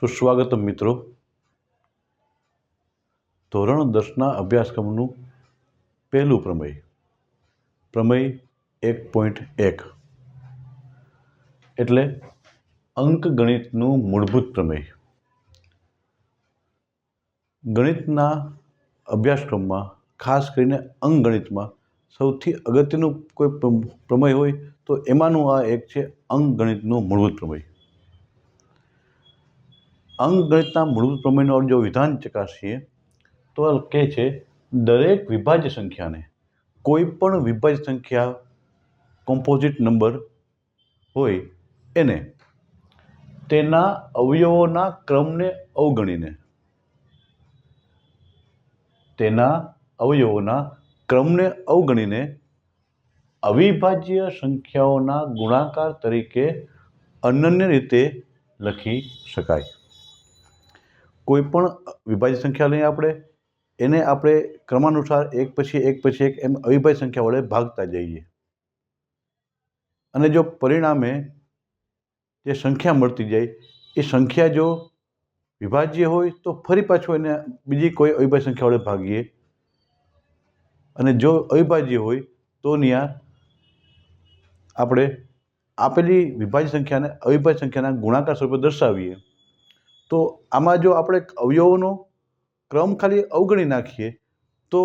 સુસ્વાગતમ મિત્રો. ધોરણ દસના અભ્યાસક્રમનું પહેલું પ્રમેય. પ્રમેય એક પોઈન્ટ એક. એટલે અંકગણિતનું મૂળભૂત પ્રમેય. ગણિતના અભ્યાસક્રમમાં, ખાસ કરીને અંકગણિતમાં, સૌથી અગત્યનું કોઈ પ્રમ- પ્રમેય હોય તો એમાંનું આ એક છે અંકગણિતનું મૂળભૂત પ્રમેય. અંકગણિતના મૂળભૂત પ્રમેયનું જો વિધાન ચકાસીએ, તો કહે છે, દરેક વિભાજ્ય સંખ્યાને કોઈ પણ વિભાજ્ય સંખ્યા કોમ્પોઝિટ નંબર હોય, એને તેના અવયવોના ક્રમને અવગણીને, તેના અવયવોના ક્રમને અવગણીને અવિભાજ્ય સંખ્યાઓના ગુણાકાર તરીકે અનન્ય રીતે લખી શકાય. કોઈ પણ વિભાજ્ય સંખ્યા લઈએ આપણે, એને આપણે ક્રમાનુસાર એક પછી એક પછી એક એમ અવિભાજ્ય સંખ્યા વડે ભાગતા જઈએ. અને જો પરિણામે જે સંખ્યા મળતી જાય, એ સંખ્યા જો વિભાજ્ય હોય તો ફરી પાછું એને બીજી કોઈ અવિભાજ્ય સંખ્યા વડે ભાગીએ. અને જો અવિભાજ્ય હોય તો ત્યાં આપણે આપેલી વિભાજ્ય સંખ્યાને અવિભાજ્ય સંખ્યાના ગુણાકાર સ્વરૂપે દર્શાવીએ. તો આમાં જો આપણે અવયવોનો ક્રમ ખાલી અવગણી નાખીએ, તો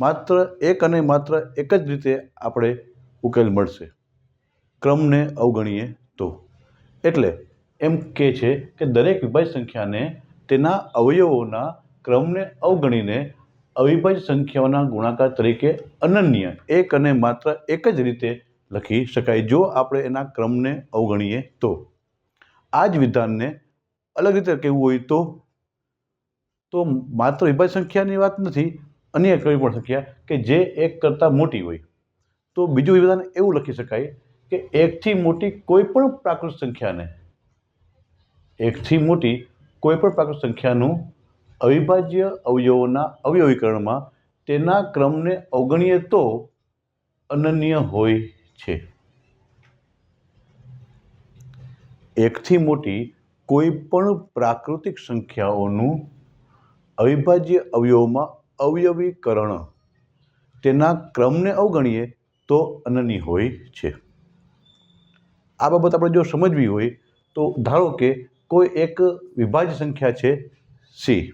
માત્ર એક અને માત્ર એક જ રીતે આપણે ઉકેલ મળશે. ક્રમને અવગણીએ તો. એટલે એમ કહે છે કે દરેક વિભાજ્ય સંખ્યાને તેના અવયવોના ક્રમને અવગણીને અવિભાજ્ય સંખ્યાઓના ગુણાકાર તરીકે અનન્ય એક અને માત્ર એક જ રીતે લખી શકાય, જો આપણે એના ક્રમને અવગણીએ તો. આ જ વિધાનને અલગ રીતે કહેવું હોય તો તો માત્ર વિભાજ્ય સંખ્યાની વાત નથી, અન્ય કોઈ પણ સંખ્યા કે જે એક કરતાં મોટી હોય. તો બીજું વિધાન એવું લખી શકાય કે એકથી મોટી કોઈ પણ પ્રાકૃત સંખ્યાને, એકથી મોટી કોઈ પણ પ્રાકૃત સંખ્યાનું અવિભાજ્ય અવયવોના અવયવીકરણમાં તેના ક્રમને અવગણીએ તો અનન્ય હોય છે. એકથી મોટી કોઈ પણ પ્રાકૃતિક સંખ્યાઓનું અવિભાજ્ય અવયવોમાં અવયવીકરણ તેના ક્રમને અવગણીએ તો અનન્ય હોય છે. આ બાબત આપણે જો સમજવી હોય તો ધારો કે કોઈ એક વિભાજ્ય સંખ્યા છે સી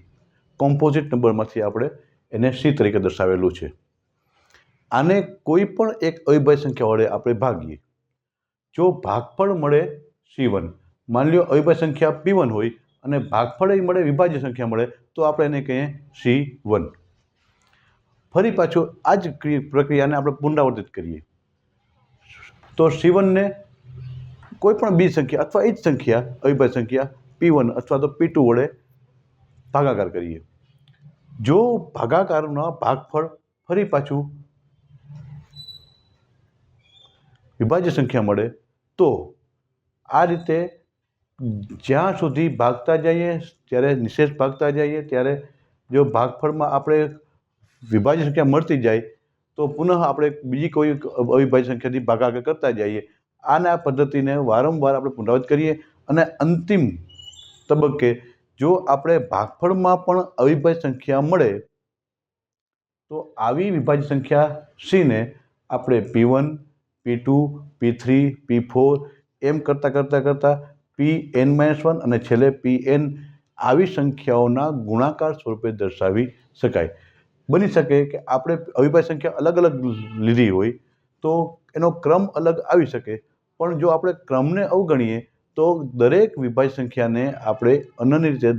કોમ્પોઝિટ નંબરમાંથી આપણે એને સી તરીકે દર્શાવેલું છે. આને કોઈ પણ એક અવિભાજ્ય સંખ્યા વડે આપણે ભાગીએ. જો ભાગફળ મળે સી વન માની લો અવિભાજ્ય સંખ્યા પી વન હોય અને ભાગફળ એ મળે, વિભાજ્ય સંખ્યા મળે, તો આપણે એને કહીએ સી વન ફરી પાછું આ જ ક્રિ- પ્રક્રિયાને આપણે પુનરાવર્તિત કરીએ. તો સી વનને કોઈ પણ બી સંખ્યા અથવા એ જ સંખ્યા, અવિભાજ્ય સંખ્યા પી વન અથવા તો પી ટુ વડે ભાગાકાર કરીએ. જો ભાગાકારના ભાગફળ ફરી પાછું વિભાજ્ય સંખ્યા મળે, તો આ રીતે જ્યાં સુધી ભાગતા જઈએ ત્યારે નિશેષ ભાગતા જઈએ, ત્યારે જો ભાગફળમાં આપણે વિભાજ્ય સંખ્યા મળતી જાય, તો પુનઃ આપણે બીજી કોઈ અવિભાજ્ય સંખ્યાથી ભાગાકાર કરતા જઈએ. આના પદ્ધતિને વારંવાર આપણે પુનરાવર્ત કરીએ અને અંતિમ તબક્કે જો આપણે ભાગફળમાં પણ અવિભાજ્ય સંખ્યા મળે, તો આવી વિભાજ્ય સંખ્યા સીને આપણે P one, P two, P three, P four એમ કરતાં કરતાં કરતાં પી એન માઇનસ વન અને છેલ્લે પી એન આવી સંખ્યાઓના ગુણાકાર સ્વરૂપે દર્શાવી શકાય. બની શકે કે આપણે અવિભાજ્ય સંખ્યા અલગ અલગ લીધી હોય તો એનો ક્રમ અલગ આવી શકે. પણ જો આપણે ક્રમને અવગણીએ તો દરેક વિભાજ્ય સંખ્યાને આપણે અનન્ય રીતે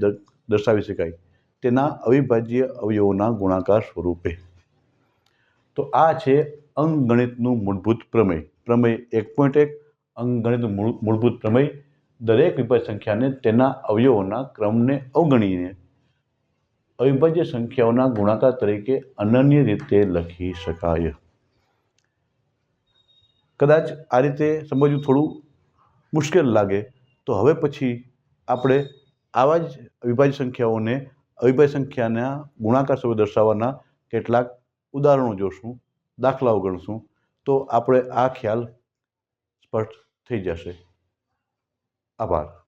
દર્શાવી શકાય. તેના અવિભાજ્ય અવયવોના ગુણાકાર સ્વરૂપે. તો આ છે અંકગણિતનું મૂળભૂત પ્રમેય. પ્રમેય એક પોઈન્ટ એક અંકગણિતનું મૂળ, મૂળભૂત પ્રમેય દરેક વિભાજ્ય સંખ્યાને તેના અવયવોના ક્રમને અવગણીને અવિભાજ્ય સંખ્યાઓના ગુણાકાર તરીકે અનન્ય રીતે લખી શકાય. કદાચ આ રીતે સમજવું થોડું મુશ્કેલ લાગે, તો હવે પછી આપણે આવા જ અવિભાજ્ય સંખ્યાઓને અવિભાજ્ય સંખ્યાના ગુણાકાર સ્વરૂપે દર્શાવવાના કેટલાક ઉદાહરણો જોશું, દાખલાઓ ગણશું, તો આપણે આ ખ્યાલ સ્પષ્ટ થઈ જશે. આભાર